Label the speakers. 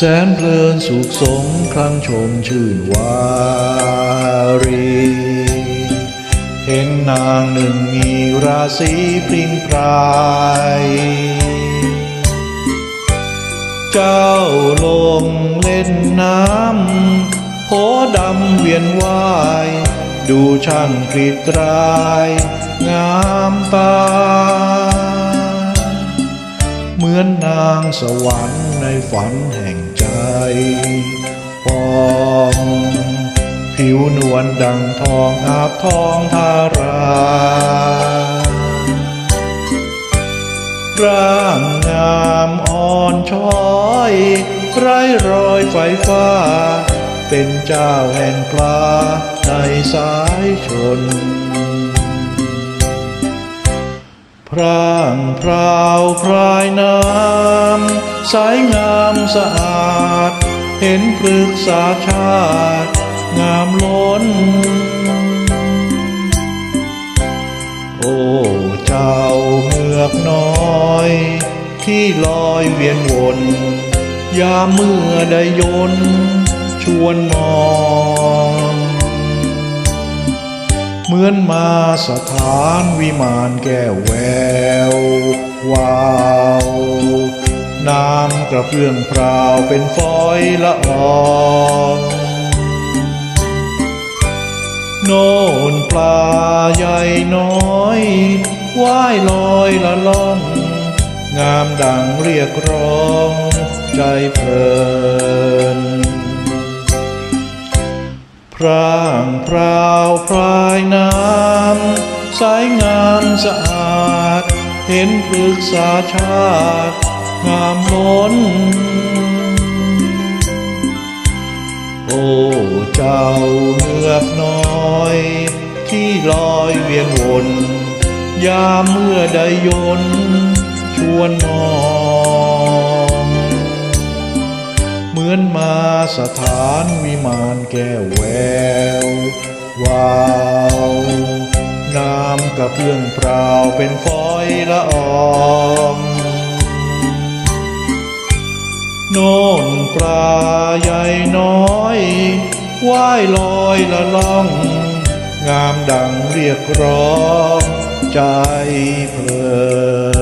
Speaker 1: แสนเพลินสุขสมครั้งชมชื่นวารี เห็นนางหนึ่งมีราศีพริ้งพรายเจ้าลงเล่นน้ำโพดำเวียนว่าย ดูช่างกรีดราย งามตา เหมือนนางสวรรค์ในฝันแห่ง ใจปองผิวนวลดังทองอาบทองทารา ร่างงามอ่อนช้อยไร้รอยไฟฟ้า เป็นเจ้าแห่งปลาในสายชน พร่างพราวพรายน้ำสายงามสะอาด เห็นพฤกษาชาติ งามล้น โอ้เจ้าเมือกน้อย ที่ลอยเวียนวนยามเมื่อได้ยนชวนมอง เหมือนมาสถานวิมานแก้วแวววาว น้ำกระเพื่องพราวเป็นฟอยละอองโน่นปลาใหญ่น้อยว่ายลอยละล่อง งามดังเรียกร้องใจเพลิน พร่างพราวพรายน้ำสายงามสะอาด เห็นปรึกษาชาติ งามล้น โอ้เจ้าเลือกน้อย ที่ลอยเวียนวน ยามเมื่อได้ยน ชวนมอง มือนมาสถานวิมานแก้วแวววาวน้ำกระเพื่องพราวเป็นฟอยละอองโน่นปลาใหญ่น้อยว่ายลอยละล่อง งามดังเรียกร้องใจเพลิ